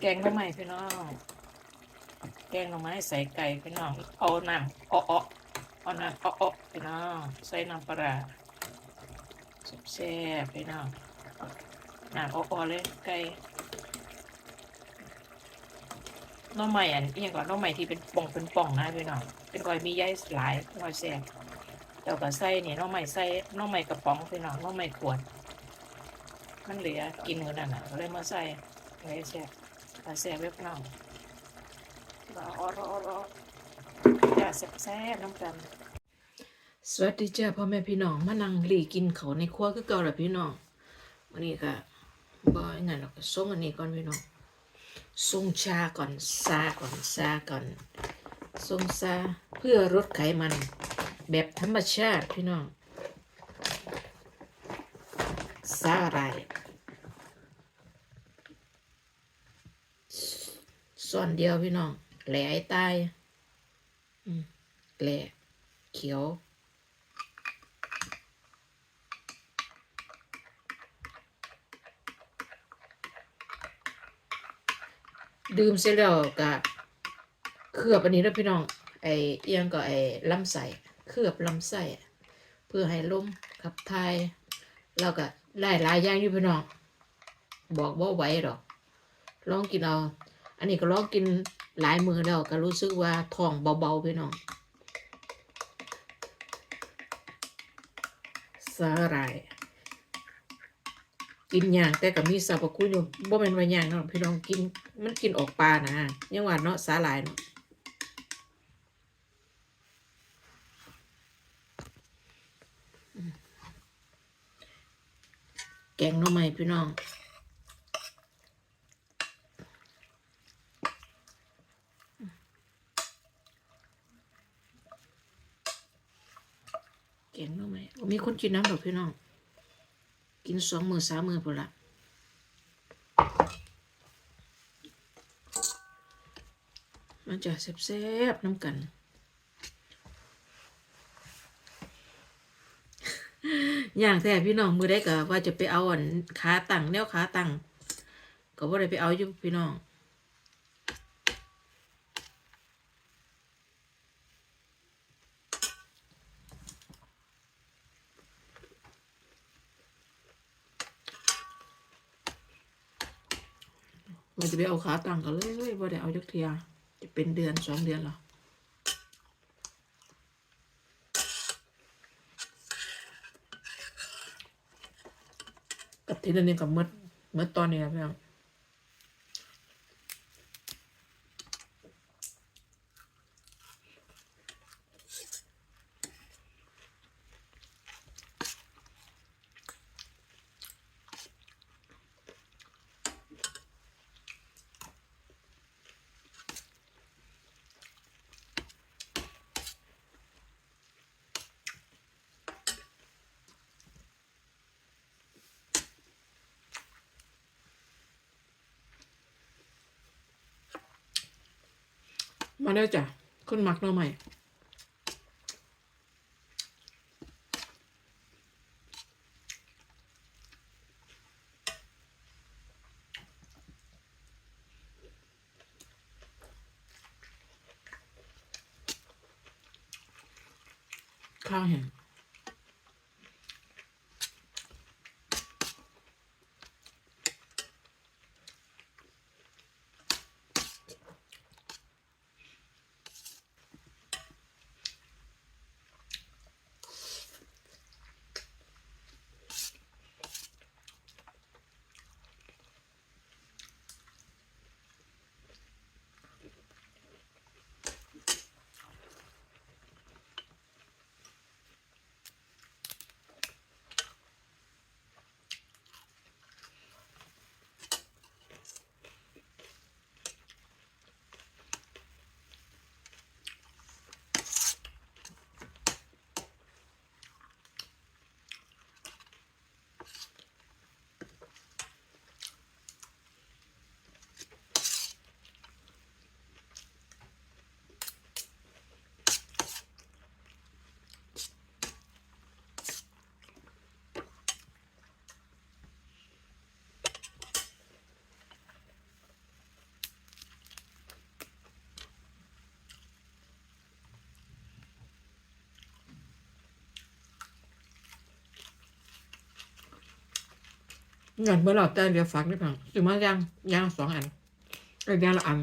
แกงหน่อไม้พี่น้อง แกงหน่อไม้ใส่ไก่พี่น้อง เอาน้ำอ้อๆเอาน้ำอ้อๆพี่น้อง ใส่น้ำปลาแซ่บพี่น้องน้ำอ้อๆเลยไก่หน้องใหม่อันนี้ก่อนหน้องใหม่ที่เป็นป่องเป็นป่องนะพี่น้องเป็นก้อยมีใยหลายก้อยแซ่บแล้วก็ใส่นี่หน้องใหม่ใส่น้องใหม่กระป๋องพี่น้องน้องใหม่ขวด มันเหลือกินกันนั่นน่ะเลยมาใส่ไว้แซ่บ แต่แซ่บเว็บน้องรอรอรออย่าแซ่บน้ำกันสวัสดีจ้าพ่อแม่พี่น้องมานั่งหลีกินเขาในครัวคือเก่าแหละพี่น้องวันนี้ก็บ่ยังไงหรอกส่งอันนี้ก่อนพี่น้องส่งชาก่อนซาก่อนซาก่อนส่งซาเพื่อลดไขมัน แบบธรรมชาติพี่น้องซาอะไร ส่วนเดียวพี่น้อง แหล่ไอ้ตายแหล่เขียวดื่มเสร็จแล้วก็เคลือบอันนี้นะพี่น้อง ไอเอียงก็ไอ้ลำไส้เคลือบลำไส้เพื่อให้ลมขับถ่ายแล้วก็หลายหลายอย่างอยู่พี่น้อง บอกว่าไหวหรอกลองกินเอา อันนี้ก็ลองกินหลายมือแล้วก็รู้สึกว่าท้องเบาๆพี่น้องสาหร่ายกินอย่างแต่ก็มีสรรพคุณอยู่บ่แม่นว่าอย่างเนาะพี่น้องกินมันกินออกปลานะยังหว่าเนาะสาหร่ายเนาะแกงหน่อไม้พี่น้อง งหน่อไม้มีคนกินน้ำดอกพี่น้อง กินสองมือสามมือพอละมันจะแซ่บๆน้ำกัน อย่างแท้พี่น้องมือได้ก็ว่าจะไปเอาอันขาตั้งแนวขาตั้งก็ว่าได้ไปเอาอยู่พี่น้อง มันจะไปเอาขาตั้งกันเลยเว่าได้เอาจักเทียจะเป็นเดือนสองเดือนหรอกับทีละนี่กับเมื่อเมื่อตอนนี้นะพี่น้อง มาได้จ้ะคนหมักหน่อใหม่ข้าวแห้ง เงินเมื่อเราแต่เดี๋ยวฝากได้พังถึงมาย่างย่างสองอันเอ้ยย่างละอัน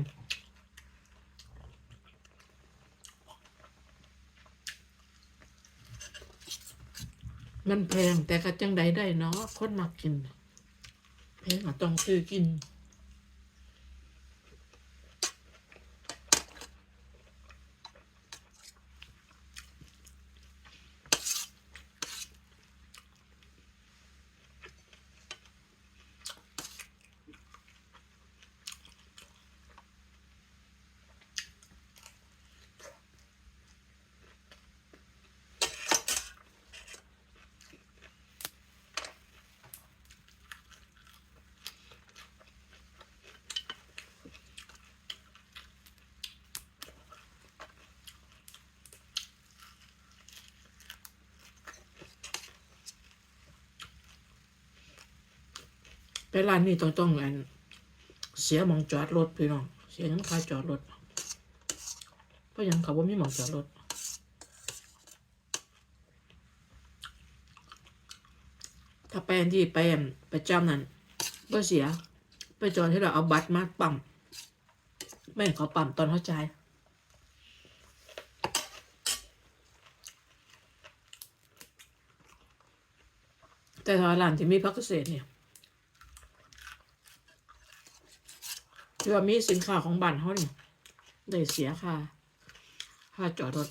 มันแพงแต่ก็จังใดได้เนาะคนมักกินแพงก็ต้องซื้อกิน ไปร้านนี้ต้องต้องอันเสียมองจอดรถพี่น้อง เสียยังค่าจอดรถเพราะยังเขาว่ามีมองจอดรถถ้าไปอันที่ไปนประจำนั่นก็เสีย ไปจอดที่เราเอาบัตรมาปั๊มไม่ให้เขาปั๊มตอนเข้าใจแต่ถ้าร้านที่มีพักเกษตรเนี่ย ที่ว่ามีสินค้าของบ้านเขาเนี่ยได้เสียค่าค่าจอดรถ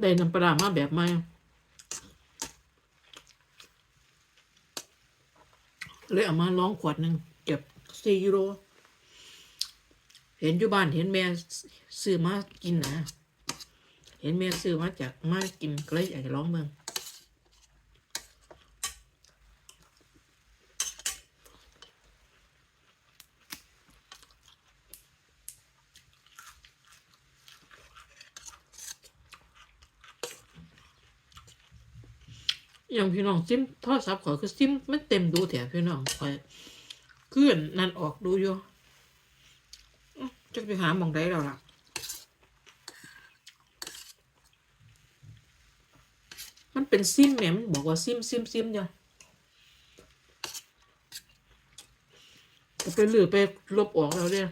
ได้น้ำปลาร้ามาแบบใหม่เลยเอามาล้องขวดหนึ่งเก็บสี่ยูโร เห็นอยู่บ้านเห็นแม่ซื้อมากินนะ เห็นแม่ซื้อมาจากมากินก็เลยอยากจะร้องเมือง อย่างพี่น้องซิมโทรศัพท์ขอยคือซิมมันเต็มดูแถวพี่น้องขอยเคลื่อนนั่นออกดูอยู่อื้อจะไปหาหมองได้แล้วล่ะมันเป็นซิมแหมมันบอกว่าซิมซิมซิมเดียวก็ไปลือไปลบออกแล้วเนี่ย